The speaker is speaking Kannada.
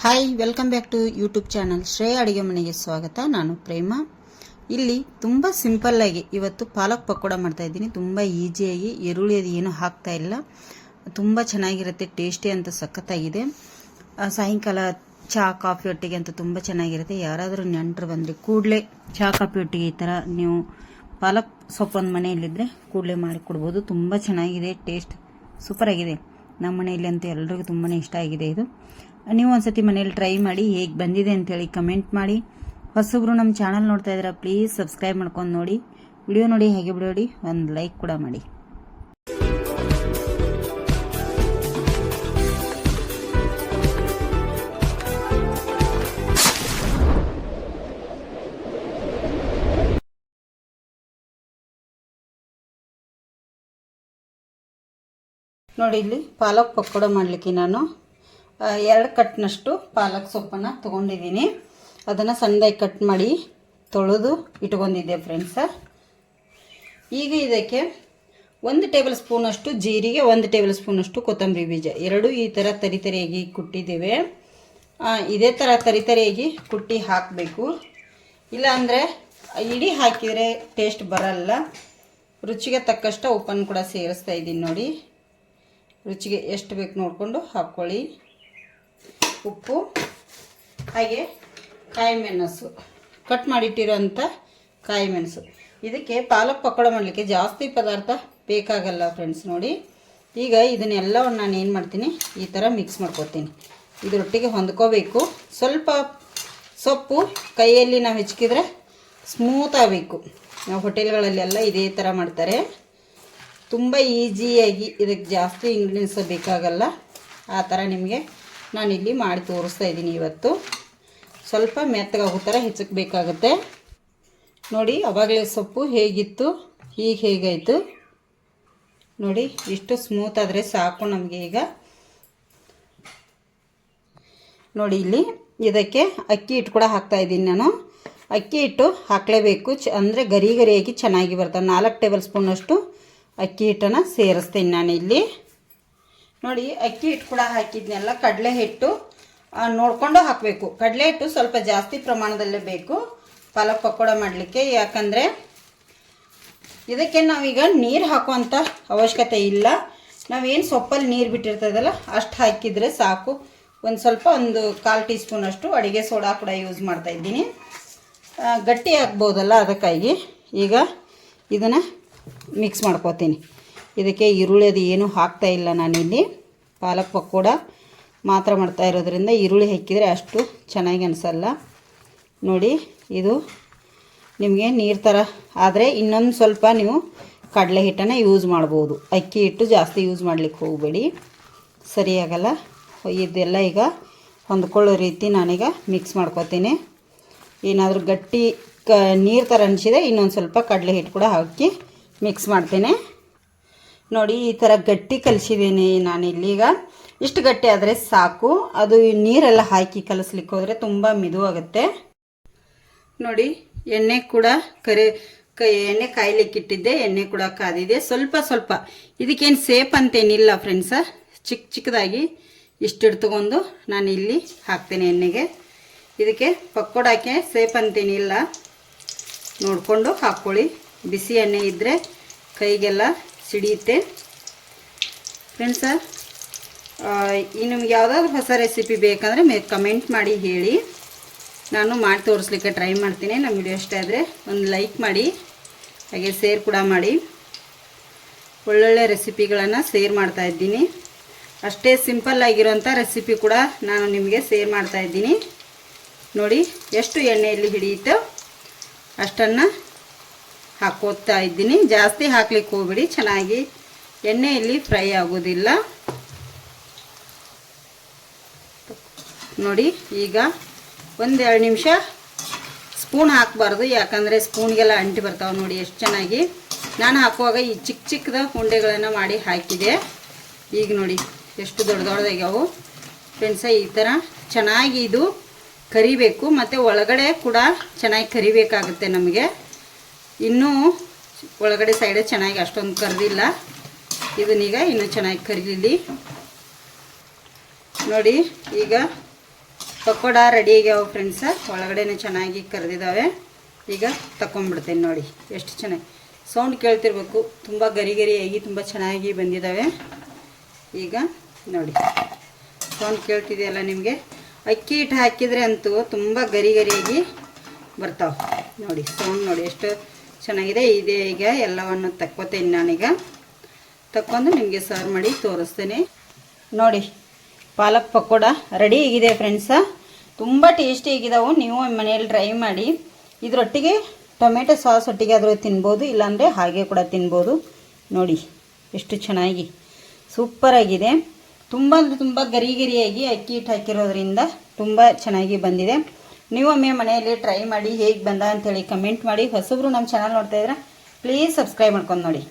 Hi welcome back to YouTube channel Shreya ಅಡುಗೆ ಮನೆಗೆ ಸ್ವಾಗತ. ನಾನು ಪ್ರೇಮ. ಇಲ್ಲಿ ತುಂಬ ಸಿಂಪಲ್ಲಾಗಿ ಇವತ್ತು ಪಾಲಕ್ ಪಕೋಡ ಮಾಡ್ತಾ ಇದ್ದೀನಿ. ತುಂಬ ಈಸಿಯಾಗಿ ಈರುಳ್ಳಿ ಅದು ಏನೂ ಹಾಕ್ತಾ ಇಲ್ಲ. ತುಂಬ ಚೆನ್ನಾಗಿರುತ್ತೆ ಟೇಸ್ಟಿ ಅಂತ ಸಖತ್ತಾಗಿದೆ. ಸಾಯಂಕಾಲ ಚಹಾ ಕಾಫಿ ಒಟ್ಟಿಗೆ ಅಂತ ತುಂಬ ಚೆನ್ನಾಗಿರುತ್ತೆ. ಯಾರಾದರೂ ನೆಂಟರು ಬಂದರೆ ಕೂಡಲೇ ಚಹಾ ಕಾಫಿ ಒಟ್ಟಿಗೆ ಈ ಥರ ನೀವು ಪಾಲಕ್ ಸೊಪ್ಪೊಂದು ಮನೆಯಲ್ಲಿದ್ದರೆ ಕೂಡಲೇ ಮಾಡಿಕೊಡ್ಬೋದು ತುಂಬ ಚೆನ್ನಾಗಿದೆ ಟೇಸ್ಟ್ ಸೂಪರಾಗಿದೆ ನಮ್ಮ ಮನೆಯಲ್ಲಿ ಅಂತೂ ಎಲ್ರಿಗೂ ತುಂಬಾ ಇಷ್ಟ ಆಗಿದೆ ಇದು. ನೀವು ಒಂದ್ಸತಿ ಮನೇಲಿ ಟ್ರೈ ಮಾಡಿ ಹೇಗೆ ಬಂದಿದೆ ಅಂತೇಳಿ ಕಮೆಂಟ್ ಮಾಡಿ. ಹೊಸಬ್ರು ನಮ್ಮ ಚಾನಲ್ ನೋಡ್ತಾ ಇದ್ದೀರಾ ಪ್ಲೀಸ್ ಸಬ್ಸ್ಕ್ರೈಬ್ ಮಾಡ್ಕೊಂಡು ನೋಡಿ. ವಿಡಿಯೋ ನೋಡಿ ಹೇಗೆ ಬಿಡೋಡಿ, ಒಂದು ಲೈಕ್ ಕೂಡ ಮಾಡಿ. ನೋಡಿ ಇಲ್ಲಿ ಪಾಲಕ್ ಪಕೋಡ ಮಾಡಲಿಕ್ಕೆ ನಾನು. ಎರಡು ಕಟ್ನಷ್ಟು ಪಾಲಕ್ ಸೊಪ್ಪನ್ನು ತೊಗೊಂಡಿದ್ದೀನಿ. ಅದನ್ನು ಸಣ್ಣದಾಗಿ ಕಟ್ ಮಾಡಿ ತೊಳೆದು ಇಟ್ಕೊಂಡಿದ್ದೆ ಫ್ರೆಂಡ್ಸ ಈಗ ಇದಕ್ಕೆ ಒಂದು ಟೇಬಲ್ ಸ್ಪೂನಷ್ಟು ಜೀರಿಗೆ, ಒಂದು ಟೇಬಲ್ ಸ್ಪೂನಷ್ಟು ಕೊತ್ತಂಬರಿ ಬೀಜ. ಎರಡು ಈ ಥರ ತರಿತರಿಯಾಗಿ ಕುಟ್ಟಿದ್ದೇವೆ. ಇದೇ ಥರ ತರಿತರಿಯಾಗಿ ಕುಟ್ಟಿ ಹಾಕಬೇಕು. ಇಲ್ಲಾಂದರೆ ಇಡೀ ಹಾಕಿದರೆ ಟೇಸ್ಟ್ ಬರಲ್ಲ. ರುಚಿಗೆ ತಕ್ಕಷ್ಟು ಉಪ್ಪನ್ನು ಕೂಡ ಸೇರಿಸ್ತಾ ಇದ್ದೀನಿ ನೋಡಿ. ರುಚಿಗೆ ಎಷ್ಟು ಬೇಕು ನೋಡಿಕೊಂಡು ಹಾಕ್ಕೊಳ್ಳಿ. ಉಪ್ಪು, ಹಾಗೆ ಕಾಯಿ ಮೆಣಸು ಕಟ್ ಮಾಡಿಟ್ಟಿರೋಂಥ ಕಾಯಿ ಮೆಣಸು ಇದಕ್ಕೆ ಪಾಲಕ್ ಪಕೋಡ ಮಾಡಲಿಕ್ಕೆ ಜಾಸ್ತಿ ಪದಾರ್ಥ ಬೇಕಾಗಲ್ಲ ಫ್ರೆಂಡ್ಸ್ ನೋಡಿ. ಈಗ ಇದನ್ನೆಲ್ಲವನ್ನು ನಾನು ಏನು ಮಾಡ್ತೀನಿ, ಈ ಥರ ಮಿಕ್ಸ್ ಮಾಡ್ಕೊತೀನಿ ಇದರೊಟ್ಟಿಗೆ ಹೊಂದ್ಕೋಬೇಕು. ಸ್ವಲ್ಪ ಸೊಪ್ಪು ಕೈಯಲ್ಲಿ ನಾವು ಹೆಚ್ಕಿದ್ರೆ ಸ್ಮೂತ್ ಆಗಬೇಕು. ನಾವು ಹೋಟೆಲ್ಗಳಲ್ಲೆಲ್ಲ ಇದೇ ಥರ ಮಾಡ್ತಾರೆ. ತುಂಬ ಈಸಿಯಾಗಿ ಇದಕ್ಕೆ ಜಾಸ್ತಿ ಇಂಗ್ರೀಡಿಯೆಂಟ್ಸ್ ಬೇಕಾಗಲ್ಲ. ಆ ಥರ ನಿಮಗೆ ನಾನಿಲ್ಲಿ ಮಾಡಿ ತೋರಿಸ್ತಾ ಇದ್ದೀನಿ ಇವತ್ತು. ಸ್ವಲ್ಪ ಮೆತ್ತಗಾಗೋ ಥರ ಹೆಚ್ಚಕ್ಕೆ ನೋಡಿ, ಅವಾಗಲೇ ಸೊಪ್ಪು ಹೇಗಿತ್ತು ಈಗ ಹೇಗಾಯಿತು. ನೋಡಿ, ಇಷ್ಟು ಸ್ಮೂತ್ ಆದರೆ ಸಾಕು ನಮಗೆ ಈಗ. ನೋಡಿ, ಇಲ್ಲಿ ಇದಕ್ಕೆ ಅಕ್ಕಿ ಹಿಟ್ಟು ಕೂಡ ಹಾಕ್ತಾ ಇದ್ದೀನಿ ನಾನು. ಅಕ್ಕಿ ಹಿಟ್ಟು ಹಾಕಲೇಬೇಕು. ಚ ಅಂದರೆ ಗರಿ ಗರಿಯಾಗಿ ಚೆನ್ನಾಗಿ ಬರ್ತವೆ ನಾಲ್ಕು ಟೇಬಲ್ ಸ್ಪೂನಷ್ಟು ಅಕ್ಕಿ ಹಿಟ್ಟನ್ನು ಸೇರಿಸ್ತೀನಿ ನಾನು ಇಲ್ಲಿ ನೋಡಿ, ಅಕ್ಕಿ ಹಿಟ್ಟು ಕೂಡ ಹಾಕಿದ್ನೆಲ್ಲ, ಕಡಲೆ ಹಿಟ್ಟು ನೋಡಿಕೊಂಡು ಹಾಕಬೇಕು. ಕಡಲೆ ಹಿಟ್ಟು ಸ್ವಲ್ಪ ಜಾಸ್ತಿ ಪ್ರಮಾಣದಲ್ಲೇ ಬೇಕು. ಪಾಲಕ್ ಪಕೋಡ ಮಾಡಲಿಕ್ಕೆ, ಯಾಕಂದರೆ ಇದಕ್ಕೆ ನಾವೀಗ ನೀರು ಹಾಕುವಂಥ ಅವಶ್ಯಕತೆ ಇಲ್ಲ. ನಾವೇನು ಸೊಪ್ಪಲ್ಲಿ ನೀರು ಬಿಟ್ಟಿರ್ತದಲ್ಲ, ಅಷ್ಟು ಹಾಕಿದರೆ ಸಾಕು. ಒಂದು ಸ್ವಲ್ಪ ಒಂದು ಕಾಲು ಟೀ ಸ್ಪೂನಷ್ಟು ಅಡುಗೆ ಸೋಡಾ ಕೂಡ ಯೂಸ್ ಮಾಡ್ತಾ ಇದ್ದೀನಿ. ಗಟ್ಟಿ ಹಾಕ್ಬೋದಲ್ಲ ಅದಕ್ಕಾಗಿ. ಈಗ ಇದನ್ನು ಮಿಕ್ಸ್ ಮಾಡ್ಕೋತೀನಿ. ಇದಕ್ಕೆ ಈರುಳ್ಳಿ ಅದು ಏನೂ ಹಾಕ್ತಾ ಇಲ್ಲ ನಾನಿಲ್ಲಿ. ಪಾಲಕ್ ಪಕೋಡ ಮಾತ್ರ ಮಾಡ್ತಾ ಇರೋದ್ರಿಂದ ಈರುಳ್ಳಿ ಹಾಕಿದರೆ ಅಷ್ಟು ಚೆನ್ನಾಗಿ ಅನಿಸಲ್ಲ. ನೋಡಿ, ಇದು ನಿಮಗೆ ನೀರು ಥರ ಆದರೆ ಇನ್ನೊಂದು ಸ್ವಲ್ಪ ನೀವು ಕಡಲೆ ಹಿಟ್ಟನ್ನು ಯೂಸ್ ಮಾಡ್ಬೋದು. ಅಕ್ಕಿ ಹಿಟ್ಟು ಜಾಸ್ತಿ ಯೂಸ್ ಮಾಡಲಿಕ್ಕೆ ಹೋಗಬೇಡಿ. ಸರಿಯಾಗಲ್ಲ ಇದೆಲ್ಲ ಈಗ ಹೊಂದ್ಕೊಳ್ಳೋ ರೀತಿ ನಾನೀಗ ಮಿಕ್ಸ್ ಮಾಡ್ಕೊತೀನಿ. ಏನಾದರೂ ಗಟ್ಟಿ ಕ ನೀರು ಥರ ಅನಿಸಿದೆ ಇನ್ನೊಂದು ಸ್ವಲ್ಪ ಕಡಲೆ ಹಿಟ್ಟು ಕೂಡ ಹಾಕಿ ಮಿಕ್ಸ್ ಮಾಡ್ತೇನೆ. ನೋಡಿ, ಈ ಥರ ಗಟ್ಟಿ ಕಲಿಸಿದ್ದೀನಿ ಇಲ್ಲಿಗ. ಇಷ್ಟು ಗಟ್ಟಿ ಆದರೆ ಸಾಕು. ಅದು ನೀರೆಲ್ಲ ಹಾಕಿ ಕಲಿಸ್ಲಿಕ್ಕೆ ಹೋದರೆ ತುಂಬ ಮಿದುವಾಗುತ್ತೆ ನೋಡಿ, ಎಣ್ಣೆ ಕೂಡ ಕರೆ, ಕ, ಎಣ್ಣೆ ಕಾಯ್ಲಿಕ್ಕಿಟ್ಟಿದ್ದೆ ಎಣ್ಣೆ ಕೂಡ ಕಾದಿದೆ. ಸ್ವಲ್ಪ ಸ್ವಲ್ಪ. ಇದಕ್ಕೇನು ಸೇಫ್ ಅಂತೇನಿಲ್ಲ ಫ್ರೆಂಡ್ಸ ಚಿಕ್ಕ ಚಿಕ್ಕದಾಗಿ ಇಷ್ಟಿಟ್ಟು ತಗೊಂಡು ನಾನು ಇಲ್ಲಿ ಹಾಕ್ತೇನೆ ಎಣ್ಣೆಗೆ. ಇದಕ್ಕೆ ಪಕ್ಕೋಡಕ್ಕೆ ಸೇಫ್ ಅಂತೇನಿಲ್ಲ. ನೋಡಿಕೊಂಡು ಹಾಕ್ಕೊಳ್ಳಿ. ಬಿಸಿ ಎಣ್ಣೆ ಇದ್ದರೆ ಕೈಗೆಲ್ಲ ಸಿಡಿಯುತ್ತೆ. ಫ್ರೆಂಡ್ಸ ಈ ನಿಮ್ಗೆ ಯಾವುದಾದ್ರು ಹೊಸ ರೆಸಿಪಿ ಬೇಕಂದರೆ ಮೇ ಕಮೆಂಟ್ ಮಾಡಿ ಹೇಳಿ. ನಾನು ಮಾಡಿ ತೋರಿಸ್ಲಿಕ್ಕೆ ಟ್ರೈ ಮಾಡ್ತೀನಿ. ನಮ್ಮ ವಿಡಿಯೋ ಇಷ್ಟ ಆದರೆ ಒಂದು ಲೈಕ್ ಮಾಡಿ, ಹಾಗೆ ಶೇರ್ ಕೂಡ ಮಾಡಿ. ಒಳ್ಳೊಳ್ಳೆ ರೆಸಿಪಿಗಳನ್ನು ಶೇರ್ ಮಾಡ್ತಾ ಇದ್ದೀನಿ. ಅಷ್ಟೇ ಸಿಂಪಲ್ ಆಗಿರೋಂಥ ರೆಸಿಪಿ ಕೂಡ ನಾನು ನಿಮಗೆ ಶೇರ್ ಮಾಡ್ತಾ ಇದ್ದೀನಿ. ನೋಡಿ, ಎಷ್ಟು ಎಣ್ಣೆಯಲ್ಲಿ ಹಿಡಿಯುತ್ತೋ ಅಷ್ಟನ್ನು ಹಾಕೋತಾ ಇದ್ದೀನಿ. ಜಾಸ್ತಿ ಹಾಕ್ಲಿಕ್ಕೆ ಹೋಗ್ಬಿಡಿ. ಚೆನ್ನಾಗಿ ಎಣ್ಣೆಯಲ್ಲಿ ಫ್ರೈ ಆಗೋದಿಲ್ಲ. ನೋಡಿ, ಈಗ ಒಂದೆರಡು ನಿಮಿಷ ಸ್ಪೂನ್ ಹಾಕಬಾರ್ದು. ಯಾಕಂದರೆ ಸ್ಪೂನ್ಗೆಲ್ಲ ಅಂಟಿ ಬರ್ತಾವೆ ನೋಡಿ ಎಷ್ಟು ಚೆನ್ನಾಗಿ. ನಾನು ಹಾಕುವಾಗ ಈ ಚಿಕ್ಕ ಚಿಕ್ಕದ ಉಂಡೆಗಳನ್ನು ಮಾಡಿ ಹಾಕಿದೆ. ಈಗ ನೋಡಿ, ಎಷ್ಟು ದೊಡ್ಡ ದೊಡ್ಡದಾಗ್ಯಾವು ಫ್ರೆಂಡ್ಸ ಈ ಥರ ಚೆನ್ನಾಗಿ ಇದು ಕರಿಬೇಕು. ಮತ್ತು ಒಳಗಡೆ ಕೂಡ ಚೆನ್ನಾಗಿ ಕರಿಬೇಕಾಗುತ್ತೆ ನಮಗೆ. ಇನ್ನೂ ಒಳಗಡೆ ಸೈಡ್ ಚೆನ್ನಾಗಿ ಅಷ್ಟೊಂದು ಕರೆದಿಲ್ಲ. ಇದನ್ನೀಗ ಇನ್ನೂ ಚೆನ್ನಾಗಿ ಕರೀಲಿ ನೋಡಿ, ಈಗ ಪಕೋಡ ರೆಡಿ ಆಗ್ಯಾವ ಫ್ರೆಂಡ್ಸ ಒಳಗಡೆನೆ ಚೆನ್ನಾಗಿ ಕರೆದಿದ್ದಾವೆ ಈಗ ತಗೊಂಡ್ಬಿಡ್ತೇನೆ ನೋಡಿ, ಎಷ್ಟು ಚೆನ್ನಾಗಿ. ಸೌಂಡ್ ಕೇಳ್ತಿರ್ಬೇಕು, ತುಂಬ ಗರಿ ಗರಿಯಾಗಿ ತುಂಬ ಚೆನ್ನಾಗಿ ಬಂದಿದ್ದಾವೆ ಈಗ ನೋಡಿ ಸೌಂಡ್ ಕೇಳ್ತಿದೆಯಲ್ಲ ನಿಮಗೆ? ಅಕ್ಕಿ ಹಿಟ್ಟು ಹಾಕಿದರೆ ಅಂತೂ ತುಂಬ ಗರಿ ಗರಿಯಾಗಿ ಬರ್ತಾವೆ. ನೋಡಿ ಸೌಂಡ್ ನೋಡಿ, ಎಷ್ಟು ಚೆನ್ನಾಗಿದೆ. ಇದೆ ಈಗ ಎಲ್ಲವನ್ನು ತಕ್ಕೋತೇನೆ ನಾನೀಗ. ತಕ್ಕೊಂಡು ನಿಮಗೆ ಸರ್ವ್ ಮಾಡಿ ತೋರಿಸ್ತೇನೆ. ನೋಡಿ, ಪಾಲಕ್ ಪಕೋಡ ರೆಡಿ ಆಗಿದೆ ಫ್ರೆಂಡ್ಸ ತುಂಬ ಟೇಸ್ಟಿಯಾಗಿದ್ದಾವೆ ನೀವು ಮನೆಯಲ್ಲಿ ಟ್ರೈ ಮಾಡಿ. ಇದರೊಟ್ಟಿಗೆ ಟೊಮೆಟೊ ಸಾಸ್ ಒಟ್ಟಿಗೆ ಆದರೂ ತಿನ್ಬೋದು, ಇಲ್ಲಾಂದರೆ ಹಾಗೆ ಕೂಡ ತಿನ್ಬೋದು. ನೋಡಿ, ಎಷ್ಟು ಚೆನ್ನಾಗಿ ಸೂಪರಾಗಿದೆ ತುಂಬ ಅಂದರೆ ತುಂಬ ಗರಿ ಗರಿಯಾಗಿ ಅಕ್ಕಿ ಹಿಟ್ಟು ಹಾಕಿರೋದ್ರಿಂದ ತುಂಬ ಚೆನ್ನಾಗಿ ಬಂದಿದೆ. ನೀವು ಒಮ್ಮೆ ಮನೆಯಲ್ಲಿ ಟ್ರೈ ಮಾಡಿ ಹೇಗೆ ಬಂದ ಅಂತೇಳಿ ಕಮೆಂಟ್ ಮಾಡಿ. ಹೊಸಬ್ರು ನಮ್ಮ ಚಾನಲ್ ನೋಡ್ತಾ ಇದ್ರೆ ಪ್ಲೀಸ್ ಸಬ್ಸ್ಕ್ರೈಬ್ ಮಾಡ್ಕೊಂಡು ನೋಡಿ.